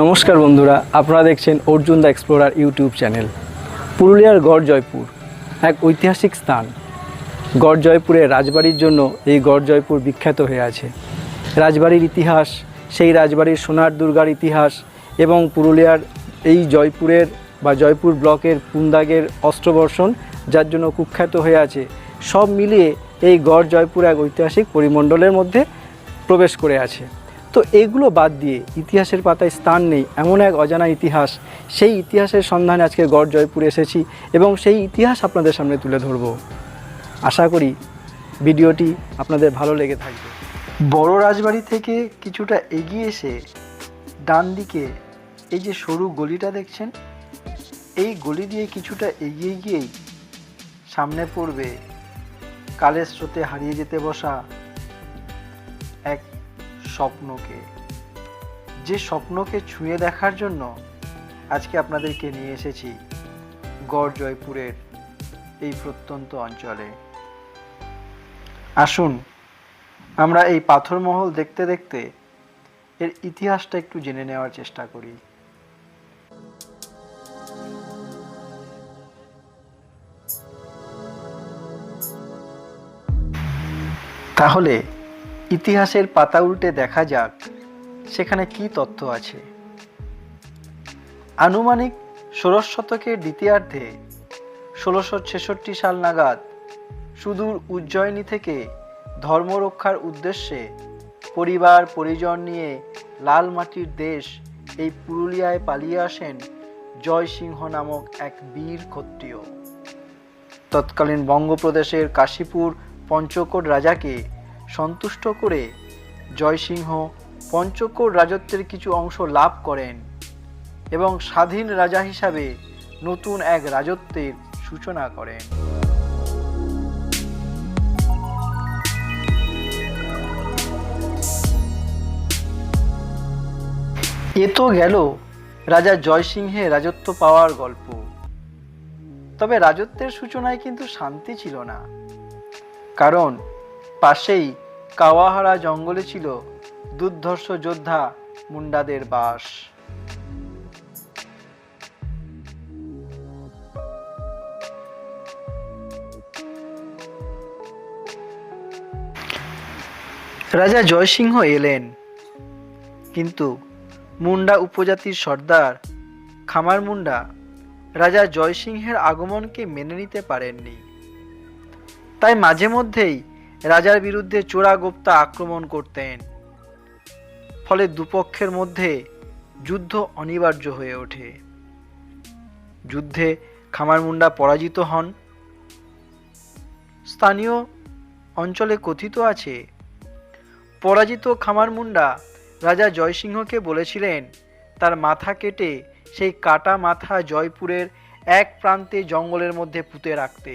নমস্কার বন্ধুরা, আপনারা দেখছেন Arjun the explorer YouTube channel. পুরুলিয়ার গড় জয়পুর এক ঐতিহাসিক স্থান। গড় জয়পুরের রাজবাড়ির জন্য এই গড় জয়পুর বিখ্যাত হয়ে আছে। রাজবাড়ির ইতিহাস, সেই রাজবাড়ির সোনার দুর্গার ইতিহাস এবং পুরুলিয়ার এই জয়পুরের বা জয়পুর ব্লকের পুন্দাগের অস্ত্রবর্ষণ, যার জন্য কুখ্যাত হয়ে আছে, সব মিলিয়ে এই গড় জয়পুর এক ঐতিহাসিক পরিমণ্ডলের মধ্যে প্রবেশ করে আছে। তো এগুলো বাদ দিয়ে ইতিহাসের পাতায় স্থান নেই এমন এক অজানা ইতিহাস। সেই ইতিহাসের সন্ধানে আজকে গড় জয়পুরে এসেছি এবং সেই ইতিহাস আপনাদের সামনে তুলে ধরব। আশা করি ভিডিওটি আপনাদের ভালো লেগে থাকবে। বড় রাজবাড়ি থেকে কিছুটা এগিয়ে এসে ডান দিকে এই যে সরু গলিটা দেখছেন, এই গলি দিয়ে কিছুটা এগিয়ে গিয়েই সামনে পড়বে কালের স্রোতে হারিয়ে যেতে বসা স্বপ্নকে। যে স্বপ্নকে ছুঁয়ে দেখার জন্য আজকে আপনাদেরকে নিয়ে এসেছি গড় জয়পুরের এই প্রত্যন্ত অঞ্চলে। আসুন, আমরা এই পাথরমহল দেখতে দেখতে এর ইতিহাসটা একটু জেনে নেওয়ার চেষ্টা করি। তাহলে ইতিহাসের পাতা উল্টে দেখা যাক, সেখানে কি তথ্য আছে। আনুমানিক ষোড়শ শতকের দ্বিতীয়ার্ধে ষোলোশো ছেষট্টি সাল নাগাদ সুদূর উজ্জয়িনী থেকে ধর্মরক্ষার উদ্দেশ্যে পরিবার, পরিজন নিয়ে লাল মাটির দেশ এই পুরুলিয়ায় পালিয়ে আসেন জয়সিংহ নামক এক বীর ক্ষত্রিয়। তৎকালীন বঙ্গপ্রদেশের কাশীপুর পঞ্চকোট রাজাকে সন্তুষ্ট করে জয়সিংহ পঞ্চকোট রাজত্বের কিছু অংশ লাভ করেন এবং স্বাধীন রাজা হিসাবে নতুন এক রাজত্বের সূচনা করেন। এ তো গেল রাজা জয়সিংহে রাজত্ব পাওয়ার গল্প। তবে রাজত্বের সূচনায় কিন্তু শান্তি ছিল না। কারণ পাশেই কাওয়াহারা জঙ্গলে ছিল দুর্ধর্ষ যোদ্ধা মুন্ডাদের বাস। রাজা জয়সিংহ এলেন, কিন্তু মুন্ডা উপজাতির সর্দার খামার মুন্ডা রাজা জয়সিংহের আগমনকে মেনে নিতে পারেননি। তাই মাঝে মধ্যেই রাজার বিরুদ্ধে চোরা গোপ্তা আক্রমণ করতেন। ফলে দুপক্ষের মধ্যে যুদ্ধ অনিবার্য হয়ে ওঠে। যুদ্ধে খামারমুন্ডা পরাজিত হন। স্থানীয় অঞ্চলে কথিত আছে, পরাজিত খামারমুন্ডা রাজা জয়সিংহকে বলেছিলেন, তার মাথা কেটে সেই কাটা মাথা জয়পুরের এক প্রান্তে জঙ্গলের মধ্যে পুঁতে রাখতে।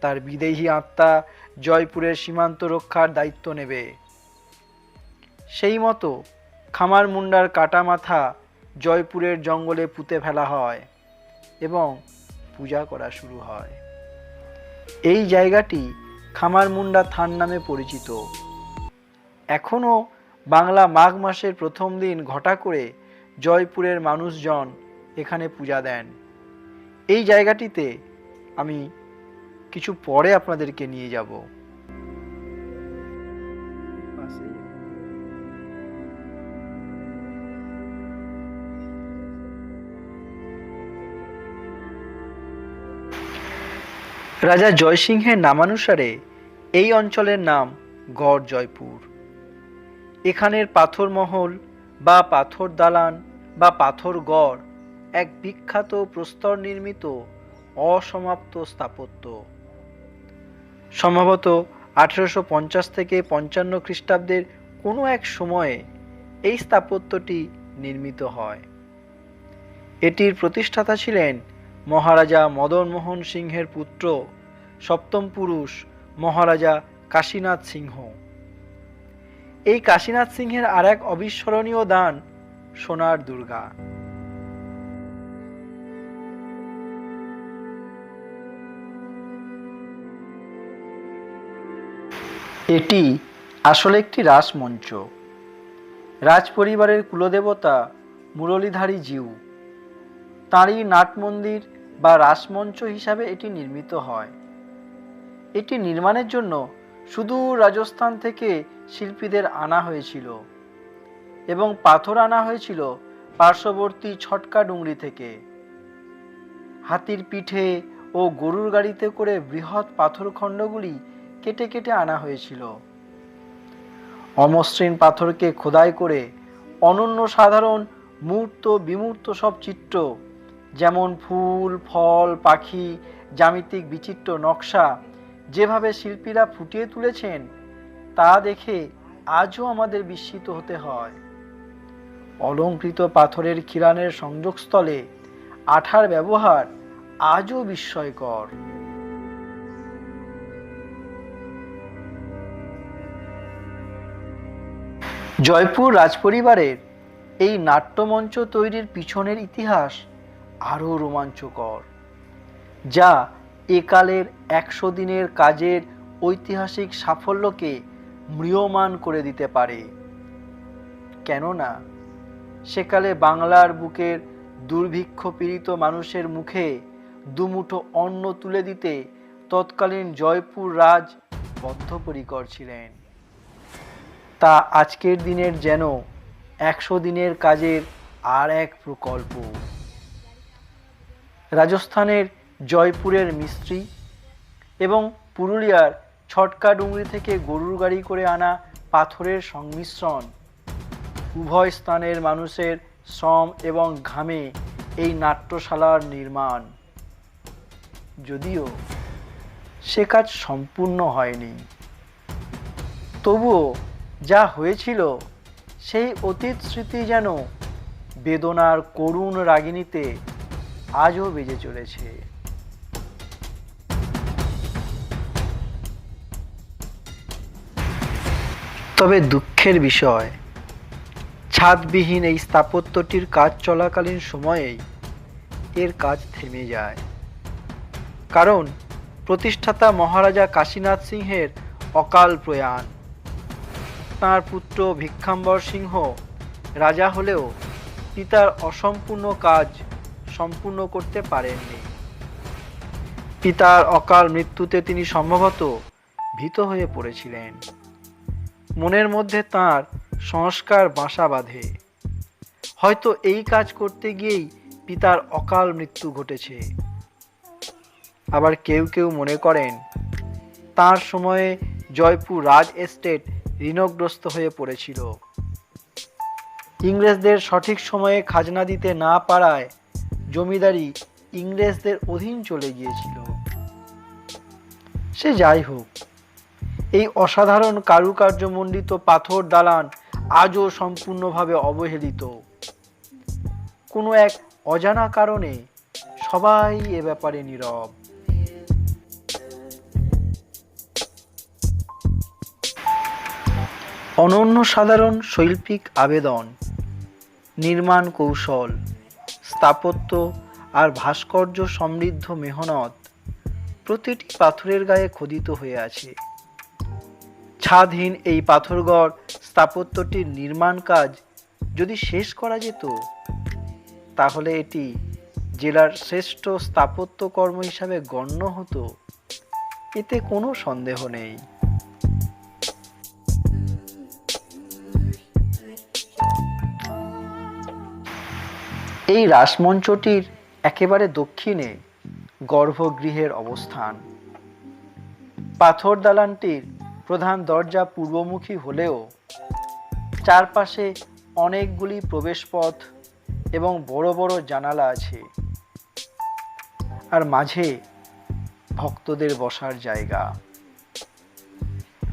তার বিদেহী আত্মা জয়পুরের সীমান্ত রক্ষার দায়িত্ব নেবে। সেই মতো খামার মুন্ডার কাটা মাথা জয়পুরের জঙ্গলে পুঁতে ফেলা হয় এবং পূজা করা শুরু হয়। এই জায়গাটি খামার মুন্ডা থান নামে পরিচিত। এখনও বাংলা মাঘ মাসের প্রথম দিন ঘটা করে জয়পুরের মানুষজন এখানে পূজা দেন। এই জায়গাটিতে আমি কিছু পরে আপনাদেরকে নিয়ে যাব। রাজা জয়সিংহের নামানুসারে এই অঞ্চলের নাম গড় জয়পুর। এখানের পাথর মহল বা পাথর দালান বা পাথর গড় এক বিখ্যাত প্রস্তর নির্মিত অসমাপ্ত স্থাপত্য। সম্ভবত আঠেরোশো পঞ্চাশ থেকে পঞ্চান্ন খ্রিস্টাব্দের কোনো এক সময়ে এই স্থাপত্যটি নির্মিত হয়। এটির প্রতিষ্ঠাতা ছিলেন মহারাজা মদনমোহন সিংহের পুত্র সপ্তম পুরুষ মহারাজা কাশীনাথ সিংহ। এই কাশীনাথ সিংহের আর এক অবিস্মরণীয় দান সোনার দুর্গা। এটি আসলে একটি রাসমঞ্চ। রাজপরিবারের কুলদেবতা মুরলীধারী জিউ। তাঁরই নাটমন্দির বা রাসমঞ্চ হিসাবে এটি নির্মিত হয়। এটি নির্মাণের জন্য সুদূর রাজস্থান থেকে শিল্পীদের আনা হয়েছিল এবং পাথর আনা হয়েছিল পার্শ্ববর্তী ছটকা ডুংরি থেকে। হাতির পিঠে ও গরুর গাড়িতে করে বৃহৎ পাথরখণ্ডগুলি কেটে কেটে আনা হয়েছিল। অমসৃণ পাথরকে খোদাই করে অনন্য সাধারণ মূর্ত বিমূর্ত সব চিত্র, যেমন ফুল, ফল, পাখি, জ্যামিতিক বিচিত্র নকশা, যেভাবে শিল্পীরা ফুটিয়ে তুলেছেন, তা দেখে আজও আমাদের বিস্মিত হতে হয়। অলঙ্কৃত পাথরের খিলানের সংযোগস্থলে আঠার ব্যবহার আজও বিস্ময়কর। জয়পুর রাজপরিবারের এই নাট্যমঞ্চ তৈরির পিছনের ইতিহাস আরও রোমাঞ্চকর, যা একালের একশো দিনের কাজের ঐতিহাসিক সাফল্যকে ম্রিয়মান করে দিতে পারে। কেননা, সেকালে বাংলার বুকের দুর্ভিক্ষ পীড়িত মানুষের মুখে দুমুঠো অন্ন তুলে দিতে তৎকালীন জয়পুর রাজ বদ্ধপরিকর ছিলেন। তা আজকের দিনের যেন একশো দিনের কাজের আর এক প্রকল্প। রাজস্থানের জয়পুরের মিস্ত্রি এবং পুরুলিয়ার ছটকা ডুংরি থেকে গরুর গাড়ি করে আনা পাথরের সংমিশ্রণ। উভয় স্থানের মানুষের শ্রম এবং ঘামে এই নাট্যশালার নির্মাণ। যদিও সে কাজ সম্পূর্ণ হয়নি, তবুও যা হয়েছিল, সেই অতীত স্মৃতি যেন বেদনার করুণ রাগিনীতে আজও বেজে চলেছে। তবে দুঃখের বিষয়, ছাদবিহীন এই স্থাপত্যটির কাজ চলাকালীন সময়েই এর কাজ থেমে যায়। কারণ, প্রতিষ্ঠাতা মহারাজা কাশীনাথ সিংহের অকাল প্রয়াণ। তাঁর পুত্র ভিক্ষাম্বর সিংহ রাজা হলেও পিতার অসম্পূর্ণ কাজ সম্পূর্ণ করতে পারেননি। পিতার অকাল মৃত্যুতে তিনি সম্ভবত ভীত হয়ে পড়েছিলেন। মনের মধ্যে তার সংস্কার বাসা বাঁধে। হয়তো এই কাজ করতে গিয়েই পিতার অকাল মৃত্যু ঘটেছে। আবার কেউ কেউ মনে করেন, তার সময়ে জয়পুর রাজ এস্টেট ঋণগ্রস্ত হয়ে পড়েছিল। ইংরেজদের সঠিক সময়ে খাজনা দিতে না পারায় জমিদারি ইংরেজদের অধীন চলে গিয়েছিল। সে যাই হোক, এই অসাধারণ কারুকার্যমণ্ডিত পাথর দালান আজও সম্পূর্ণভাবে অবহেলিত। কোনো এক অজানা কারণে সবাই এ ব্যাপারে নীরব। অনন্য সাধারণ শৈল্পিক আবেদন, নির্মাণ কৌশল, স্থাপত্য আর ভাস্কর্য সমৃদ্ধ মেহনত প্রতিটি পাথরের গায়ে খোদিত হয়ে আছে। ছাদহীন এই পাথরগড় স্থাপত্যটির নির্মাণ কাজ যদি শেষ করা যেত, তাহলে এটি জেলার শ্রেষ্ঠ স্থাপত্যকর্ম হিসাবে গণ্য হতো। এতে কোনো সন্দেহ নেই। এই রাসমঞ্চটির একেবারে দক্ষিণে গর্ভগৃহের অবস্থান। পাথর দালানটির প্রধান দরজা পূর্বমুখী হলেও চারপাশে অনেকগুলি প্রবেশপথ এবং বড় বড় জানালা আছে। আর মাঝে ভক্তদের বসার জায়গা।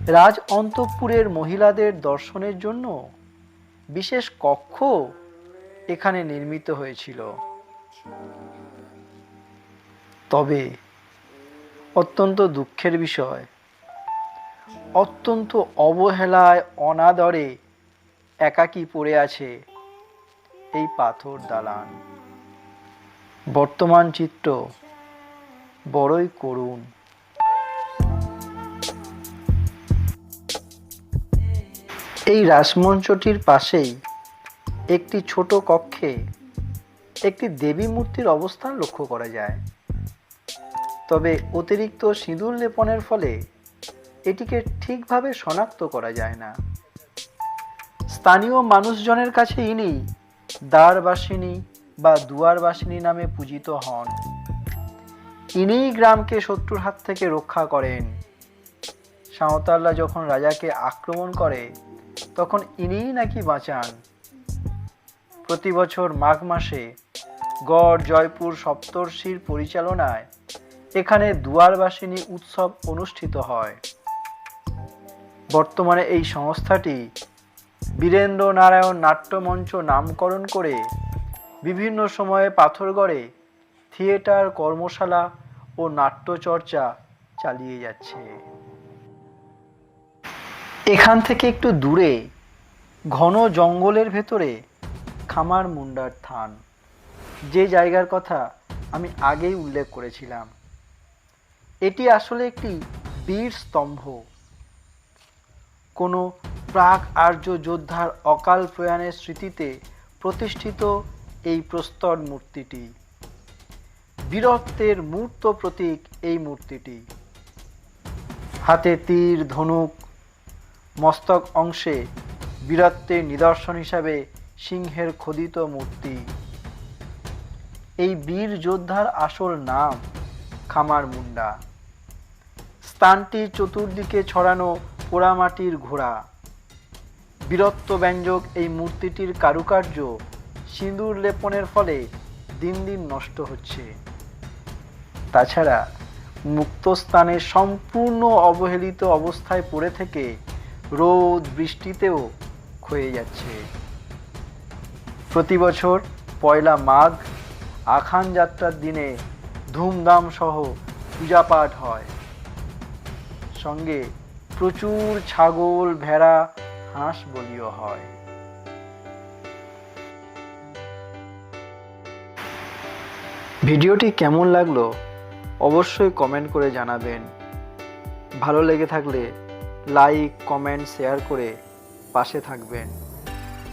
রাজ অন্তঃপুরের মহিলাদের দর্শনের জন্য বিশেষ কক্ষ এখানে নির্মিত হয়েছিল। তবে অত্যন্ত দুঃখের বিষয়, অত্যন্ত অবহেলায় অনাদরে একাকী পড়ে আছে এই পাথর দালান। বর্তমান চিত্র বড়ই করুণ। এই রাসমঞ্চটির পাশেই একটি ছোট কক্ষে একটি দেবী মূর্তির অবস্থান লক্ষ্য করা যায়। তবে অতিরিক্ত সিঁদুর লেপনের ফলে এটিকে ঠিকভাবে শনাক্ত করা যায় না। স্থানীয় মানুষজনের কাছে ইনি দ্বারবাসিনী বা দুয়ারবাসিনী নামে পূজিত হন। ইনিই গ্রামকে শত্রুর হাত থেকে রক্ষা করেন। সাঁওতালরা যখন রাজাকে আক্রমণ করে, তখন ইনিই নাকি বাঁচান। প্রতি বছর মাঘ মাসে গড় জয়পুর সপ্তর্ষির পরিচালনায় এখানে দুয়ারবাসিনী উৎসব অনুষ্ঠিত হয়। বর্তমানে এই সংস্থাটি বীরেন্দ্র নারায়ণ নাট্যমঞ্চ নামকরণ করে বিভিন্ন সময়ে পাথরগড়ে থিয়েটার, কর্মশালা ও নাট্যচর্চা চালিয়ে যাচ্ছে। এখান থেকে একটু দূরে ঘন জঙ্গলের ভেতরে খামার মুন্ডার থান। যে জায়গার কথা আমি আগেই উল্লেখ করেছিলাম। এটি আসলে একটি বীর স্তম্ভ। কোনো প্রাক আর্য যোদ্ধার অকাল প্রয়াণের স্মৃতিতে প্রতিষ্ঠিত এই প্রস্তর মূর্তিটি। বীরত্বের মূর্ত প্রতীক এই মূর্তিটি। হাতে তীর, ধনুক, মস্তক অংশে বীরত্বের নিদর্শন হিসাবে সিংহের খোদিত মূর্তি। এই বীর যোদ্ধার আসল নাম খামার মুন্ডা। স্থানটির চতুর্দিকে ছড়ানো পোড়ামাটির ঘোড়া। বীরত্ব ব্যঞ্জক এই মূর্তিটির কারুকার্য সিঁদুর লেপনের ফলে দিন দিন নষ্ট হচ্ছে। তাছাড়া মুক্ত স্থানে সম্পূর্ণ অবহেলিত অবস্থায় পড়ে থেকে রোদ বৃষ্টিতেও ক্ষয়ে যাচ্ছে। প্রতি বছর পয়লা মাঘ আখান যাত্রার দিনে ধুমধাম সহ পূজাপাঠ হয়। সঙ্গে প্রচুর ছাগল, ভেড়া, হাঁস বলিও হয়। ভিডিওটি কেমন লাগল অবশ্যই কমেন্ট করে জানাবেন। ভালো লেগে থাকলে লাইক, কমেন্ট, শেয়ার করে পাশে থাকবেন।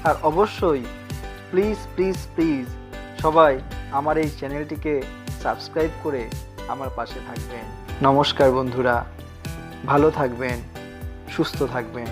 আর অবশ্যই প্লিজ প্লিজ প্লিজ সবাই আমার এই চ্যানেলটিকে সাবস্ক্রাইব করে আমার পাশে থাকবেন। নমস্কার বন্ধুরা, ভালো থাকবেন, সুস্থ থাকবেন।